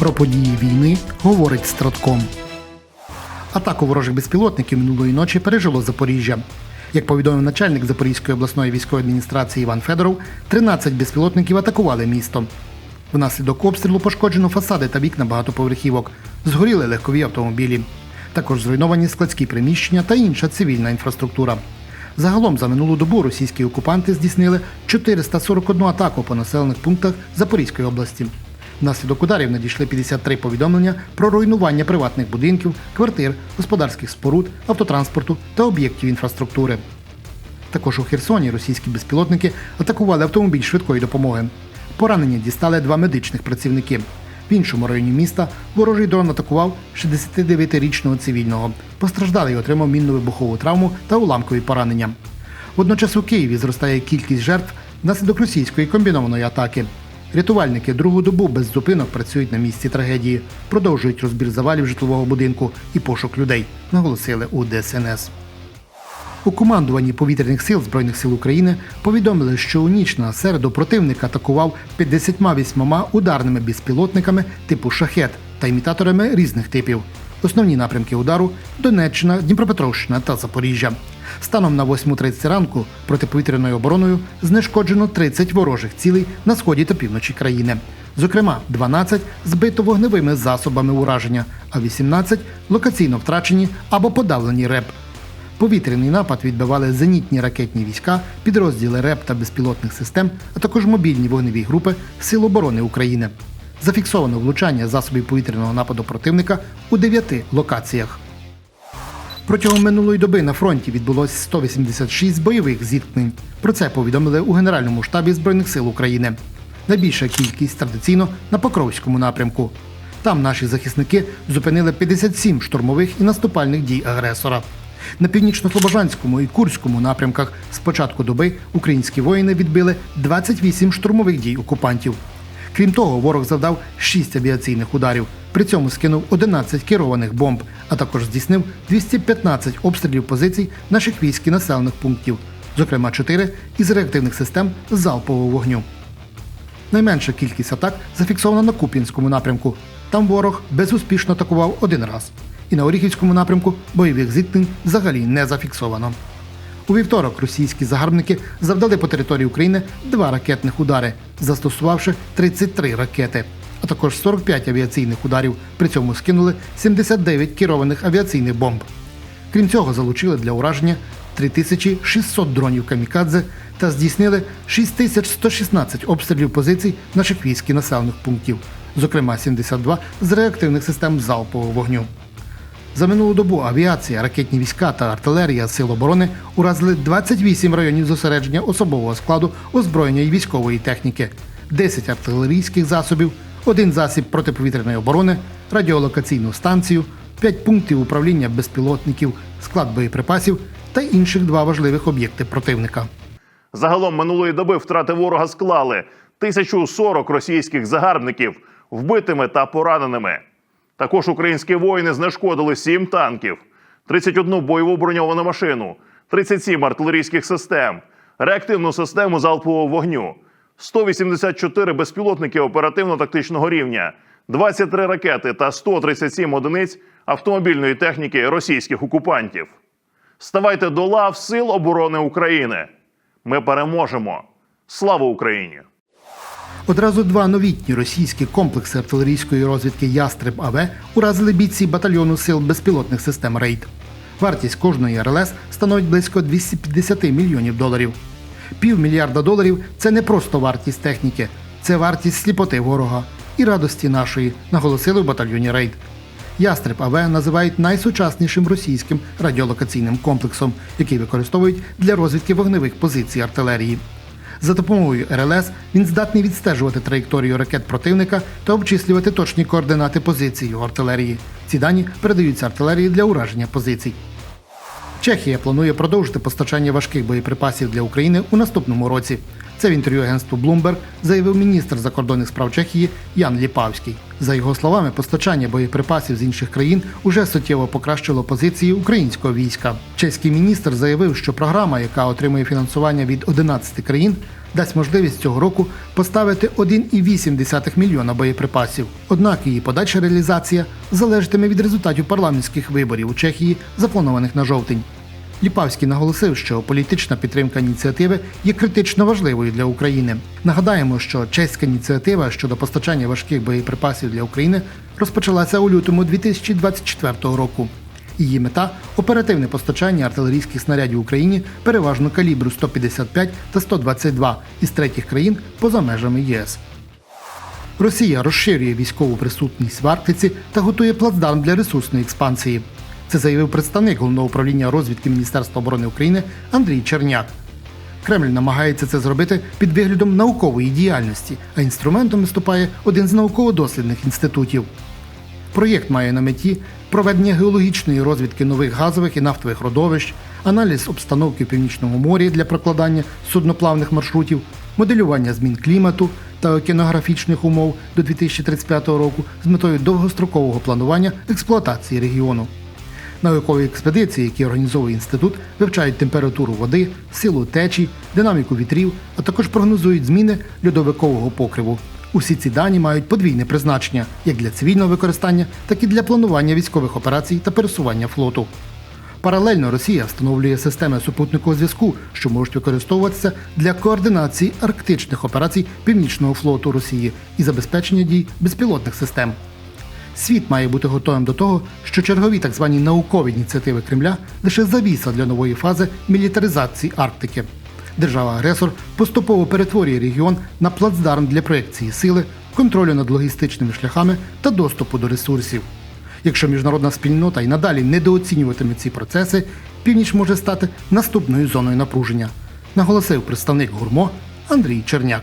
Про події війни говорить Стратком. Атаку ворожих безпілотників минулої ночі пережило Запоріжжя. Як повідомив начальник Запорізької обласної військової адміністрації Іван Федоров, 13 безпілотників атакували місто. Внаслідок обстрілу пошкоджено фасади та вікна багатоповерхівок, згоріли легкові автомобілі. Також зруйновані складські приміщення та інша цивільна інфраструктура. Загалом за минулу добу російські окупанти здійснили 441 атаку по населених пунктах Запорізької області. Внаслідок ударів надійшли 53 повідомлення про руйнування приватних будинків, квартир, господарських споруд, автотранспорту та об'єктів інфраструктури. Також у Херсоні російські безпілотники атакували автомобіль швидкої допомоги. Поранення дістали два медичних працівники. В іншому районі міста ворожий дрон атакував 69-річного цивільного. Постраждалий отримав мінно-вибухову травму та уламкові поранення. Водночас у Києві зростає кількість жертв внаслідок російської комбінованої атаки. Рятувальники другу добу без зупинок працюють на місці трагедії, продовжують розбір завалів житлового будинку і пошук людей, наголосили у ДСНС. У командуванні повітряних сил Збройних сил України повідомили, що у ніч на середу противник атакував 58 ударними безпілотниками типу шахет та імітаторами різних типів. Основні напрямки удару Донеччина, Дніпропетровщина та Запоріжжя. Станом на 8.30 ранку протиповітряною обороною знешкоджено 30 ворожих цілей на сході та півночі країни. Зокрема, 12 збито вогневими засобами ураження, а 18 локаційно втрачені або подавлені РЕП. Повітряний напад відбивали зенітні ракетні війська, підрозділи РЕП та безпілотних систем, а також мобільні вогневі групи Сил оборони України. Зафіксовано влучання засобів повітряного нападу противника у дев'яти локаціях. Протягом минулої доби на фронті відбулось 186 бойових зіткнень. Про це повідомили у Генеральному штабі Збройних сил України. Найбільша кількість традиційно на Покровському напрямку. Там наші захисники зупинили 57 штурмових і наступальних дій агресора. На північно-слобожанському і Курському напрямках з початку доби українські воїни відбили 28 штурмових дій окупантів. Крім того, ворог завдав 6 авіаційних ударів. При цьому скинув 11 керованих бомб, а також здійснив 215 обстрілів позицій наших військ і населених пунктів, зокрема 4 із реактивних систем залпового вогню. Найменша кількість атак зафіксована на Куп'янському напрямку. Там ворог безуспішно атакував один раз. І на Оріхівському напрямку бойових зіткнень взагалі не зафіксовано. У вівторок російські загарбники завдали по території України два ракетних удари, застосувавши 33 ракети, а також 45 авіаційних ударів. При цьому скинули 79 керованих авіаційних бомб. Крім цього, залучили для ураження 3600 дронів камікадзе та здійснили 6116 обстрілів позицій наших військ і населених пунктів, зокрема 72 з реактивних систем залпового вогню. За минулу добу авіація, ракетні війська та артилерія Сил оборони уразили 28 районів зосередження особового складу, озброєння і військової техніки, 10 артилерійських засобів, один засіб протиповітряної оборони, радіолокаційну станцію, 5 пунктів управління безпілотників, склад боєприпасів та інших два важливих об'єкти противника. Загалом минулої доби втрати ворога склали 1040 російських загарбників вбитими та пораненими. Також українські воїни знешкодили 7 танків, 31 бойову броньовану машину, 37 артилерійських систем, реактивну систему залпового вогню, 184 безпілотники оперативно-тактичного рівня, 23 ракети та 137 одиниць автомобільної техніки російських окупантів. Ставайте до лав Сил оборони України. Ми переможемо. Слава Україні! Одразу два новітні російські комплекси артилерійської розвідки Ястреб АВ уразили бійці батальйону сил безпілотних систем Рейд. Вартість кожної РЛС становить близько 250 мільйонів доларів. Півмільярда доларів це не просто вартість техніки, це вартість сліпоти ворога і радості нашої, наголосили в батальйоні Рейд. Ястреб АВ називають найсучаснішим російським радіолокаційним комплексом, який використовують для розвідки вогневих позицій артилерії. За допомогою РЛС він здатний відстежувати траєкторію ракет противника та обчислювати точні координати позицій його артилерії. Ці дані передаються артилерії для ураження позицій. Чехія планує продовжити постачання важких боєприпасів для України у наступному році. Це в інтерв'ю агентству Bloomberg заявив міністр закордонних справ Чехії Ян Ліпавський. За його словами, постачання боєприпасів з інших країн уже суттєво покращило позиції українського війська. Чеський міністр заявив, що програма, яка отримує фінансування від 11 країн, дасть можливість цього року поставити 1,8 мільйона боєприпасів. Однак її подальша реалізація залежатиме від результатів парламентських виборів у Чехії, запланованих на жовтень. Ліпавський наголосив, що політична підтримка ініціативи є критично важливою для України. Нагадаємо, що чеська ініціатива щодо постачання важких боєприпасів для України розпочалася у лютому 2024 року. Її мета оперативне постачання артилерійських снарядів Україні переважно калібру 155 та 122 із третіх країн поза межами ЄС. Росія розширює військову присутність в Арктиці та готує плацдарм для ресурсної експансії. Це заявив представник головного управління розвідки Міністерства оборони України Андрій Черняк. Кремль намагається це зробити під виглядом наукової діяльності, а інструментом виступає один з науково-дослідних інститутів. Проєкт має на меті проведення геологічної розвідки нових газових і нафтових родовищ, аналіз обстановки в Північному морі для прокладання судноплавних маршрутів, моделювання змін клімату та океанографічних умов до 2035 року з метою довгострокового планування експлуатації регіону. Наукові експедиції, які організовує інститут, вивчають температуру води, силу течій, динаміку вітрів, а також прогнозують зміни льодовикового покриву. Усі ці дані мають подвійне призначення як для цивільного використання, так і для планування військових операцій та пересування флоту. Паралельно Росія встановлює системи супутникового зв'язку, що можуть використовуватися для координації арктичних операцій Північного флоту Росії і забезпечення дій безпілотних систем. Світ має бути готовим до того, що чергові так звані наукові ініціативи Кремля лише завіса для нової фази мілітаризації Арктики. Держава-агресор поступово перетворює регіон на плацдарм для проекції сили, контролю над логістичними шляхами та доступу до ресурсів. Якщо міжнародна спільнота і надалі недооцінюватиме ці процеси, північ може стати наступною зоною напруження, наголосив представник гурмо Андрій Черняк.